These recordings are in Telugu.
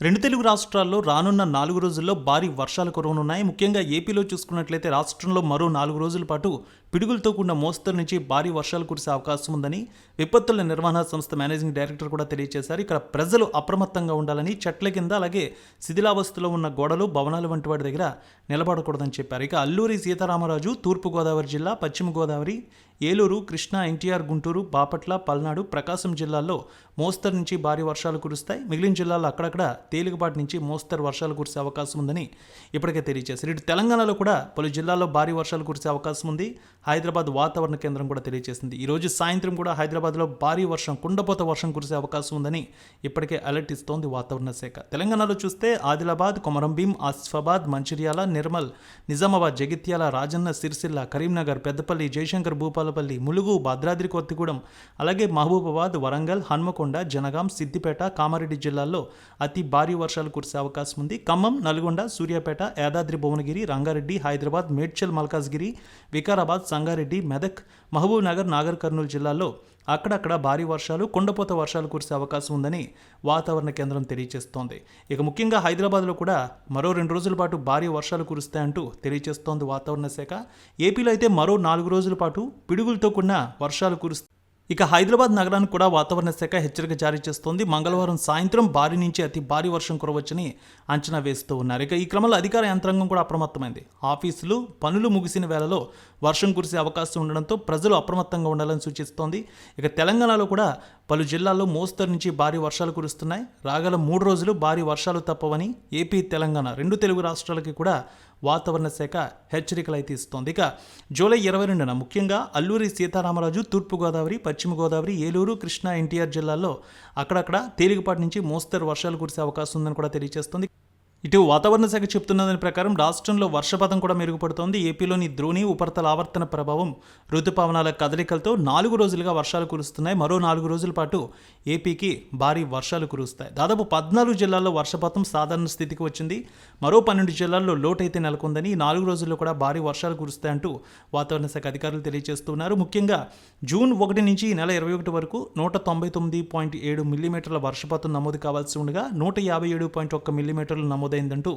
రెండు తెలుగు రాష్ట్రాల్లో రానున్న నాలుగు రోజుల్లో భారీ వర్షాలు కురవనున్నాయి. ముఖ్యంగా ఏపీలో చూసుకున్నట్లయితే రాష్ట్రంలో మరో నాలుగు రోజుల పాటు పిడుగులతో కూడిన మోస్తరు నుంచి భారీ వర్షాలు కురిసే అవకాశం ఉందని విపత్తుల నిర్వహణ సంస్థ మేనేజింగ్ డైరెక్టర్ కూడా తెలియజేశారు. ఇక్కడ ప్రజలు అప్రమత్తంగా ఉండాలని చెట్ల కింద అలాగే శిథిలావస్థలో ఉన్న గోడలు భవనాలు వంటి వాటి దగ్గర నిలబడకూడదని చెప్పారు. ఇక అల్లూరి సీతారామరాజు తూర్పుగోదావరి జిల్లా పశ్చిమ గోదావరి ఏలూరు కృష్ణా ఎన్టీఆర్ గుంటూరు బాపట్ల పల్నాడు ప్రకాశం జిల్లాల్లో మోస్తరు నుంచి భారీ వర్షాలు కురుస్తాయి. మిగిలిన జిల్లాల్లో అక్కడక్కడ తేలికపాటి నుంచి మోస్తరు వర్షాలు కురిసే అవకాశం ఉందని ఇప్పటికే తెలియజేశారు. ఇటు తెలంగాణలో కూడా పలు జిల్లాల్లో భారీ వర్షాలు కురిసే అవకాశం ఉంది. హైదరాబాద్ వాతావరణ కేంద్రం కూడా తెలియజేసింది. ఈరోజు సాయంత్రం కూడా హైదరాబాద్లో భారీ వర్షం కుండపోత వర్షం కురిసే అవకాశం ఉందని ఇప్పటికే అలర్ట్ ఇస్తోంది వాతావరణ శాఖ. తెలంగాణలో చూస్తే ఆదిలాబాద్ కొమరంభీం ఆసిఫాబాద్ మంచిర్యాల నిర్మల్ నిజామాబాద్ జగిత్యాల రాజన్న సిరిసిల్ల కరీంనగర్ పెద్దపల్లి జయశంకర్ భూపాలపల్లి ములుగు భద్రాద్రి కొత్తిగూడెం అలాగే మహబూబాబాద్ వరంగల్ హన్మకొండ జనగాం సిద్దిపేట కామారెడ్డి జిల్లాల్లో అతి భారీ వర్షాలు కురిసే అవకాశం ఉంది. ఖమ్మం నల్గొండ సూర్యాపేట యాదాద్రి భువనగిరి రంగారెడ్డి హైదరాబాద్ మేడ్చల్ మల్కాజ్గిరి వికారాబాద్ సంగారెడ్డి మెదక్ మహబూబ్ నగర్ నాగర్ కర్నూలు జిల్లాల్లో అక్కడక్కడ భారీ వర్షాలు కొండపోత వర్షాలు కురిసే అవకాశం ఉందని వాతావరణ కేంద్రం తెలియజేస్తోంది. ఇక ముఖ్యంగా హైదరాబాద్లో కూడా మరో రెండు రోజుల పాటు భారీ వర్షాలు కురుస్తాయంటూ తెలియజేస్తోంది వాతావరణ శాఖ. ఏపీలో అయితే మరో నాలుగు రోజుల పాటు పిడుగులతో కూడిన వర్షాలు కురుస్తాయి. ఇక హైదరాబాద్ నగరానికి కూడా వాతావరణ శాఖ హెచ్చరిక జారీ చేస్తోంది. మంగళవారం సాయంత్రం భారీ నుంచి అతి భారీ వర్షం కురవచ్చని అంచనా వేస్తూ ఉన్నారు. ఇక ఈ క్రమంలో అధికార యంత్రాంగం కూడా అప్రమత్తమైంది. ఆఫీసులు పనులు ముగిసిన వేళలో వర్షం కురిసే అవకాశం ఉండడంతో ప్రజలు అప్రమత్తంగా ఉండాలని సూచిస్తోంది. ఇక తెలంగాణలో కూడా పలు జిల్లాల్లో మోస్తరు నుంచి భారీ వర్షాలు కురుస్తున్నాయి. రాగల మూడు రోజులు భారీ వర్షాలు తప్పవని ఏపీ తెలంగాణ రెండు తెలుగు రాష్ట్రాలకి కూడా వాతావరణ శాఖ హెచ్చరికలు అయితే ఇస్తోంది. ఇక జూలై ఇరవై రెండున ముఖ్యంగా అల్లూరి సీతారామరాజు తూర్పుగోదావరి పశ్చిమ గోదావరి ఏలూరు కృష్ణా ఎన్టీఆర్ జిల్లాల్లో అక్కడక్కడ తేలికపాటి నుంచి మోస్తరు వర్షాలు కురిసే అవకాశం ఉందని కూడా తెలియజేస్తుంది. ఇటు వాతావరణ శాఖ చెప్తున్నదాని ప్రకారం రాష్ట్రంలో వర్షపాతం కూడా మెరుగుపడుతోంది. ఏపీలోని ద్రోణి ఉపరితల ఆవర్తన ప్రభావం ఋతుపవనాల కదలికలతో నాలుగు రోజులుగా వర్షాలు కురుస్తున్నాయి. మరో నాలుగు రోజుల పాటు ఏపీకి భారీ వర్షాలు కురుస్తాయి. దాదాపు పద్నాలుగు జిల్లాల్లో వర్షపాతం సాధారణ స్థితికి వచ్చింది. మరో పన్నెండు జిల్లాల్లో లోటైతే నెలకొందని ఈ నాలుగు రోజుల్లో కూడా భారీ వర్షాలు కురుస్తాయంటూ వాతావరణ శాఖ అధికారులు తెలియజేస్తున్నారు. ముఖ్యంగా జూన్ ఒకటి నుంచి ఈ నెల ఇరవై ఒకటి వరకు నూట తొంభై తొమ్మిది పాయింట్ ఏడు మిల్లీమీటర్ల వర్షపాతం నమోదు కావాల్సి ఉండగా నూట యాభై ఏడు పాయింట్ ఒక్క మిల్లీమీటర్లు నమోదైందంటూ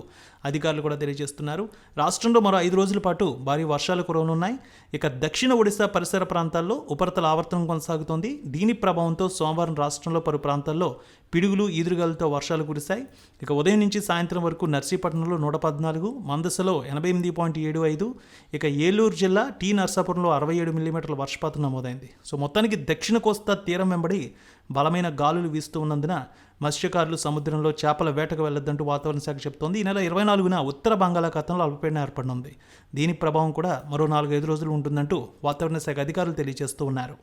అధికారులు కూడా తెలియజేస్తున్నారు. రాష్ట్రంలో మరో ఐదు రోజుల పాటు భారీ వర్షాలు కురవనున్నాయి ఇక దక్షిణ ఒడిశా పరిసర ప్రాంతాల్లో ఉపరితల ఆవర్తనం కొనసాగుతోంది. దీని ప్రభావంతో సోమవారం రాష్ట్రంలో పలు ప్రాంతాల్లో పిడుగులు ఈదురుగాలతో వర్షాలు కురిశాయి. ఇక ఉదయం నుంచి సాయంత్రం వరకు నర్సీపట్నంలో నూట పద్నాలుగు మందసలో ఎనభై ఎనిమిది పాయింట్ ఏడు ఐదు ఇక ఏలూరు జిల్లా టీ నర్సాపురంలో అరవై ఏడు మిల్లీమీటర్ల వర్షపాతం నమోదైంది. సో మొత్తానికి దక్షిణ కోస్తా తీరం వెంబడి బలమైన గాలులు వీస్తూ ఉన్నందున మత్స్యకారులు సముద్రంలో చేపల వేటకు వెళ్ళొద్దంటూ వాతావరణ శాఖ చెబుతోంది. ఈ నెల ఇరవై నాలుగున ఉత్తర బంగాళాఖాతంలో అల్పపీడనం ఏర్పడనుంది దీని ప్రభావం కూడా మరో నాలుగైదు రోజులు ఉంటుందంటూ వాతావరణ శాఖ అధికారులు తెలియజేస్తూ ఉన్నారు.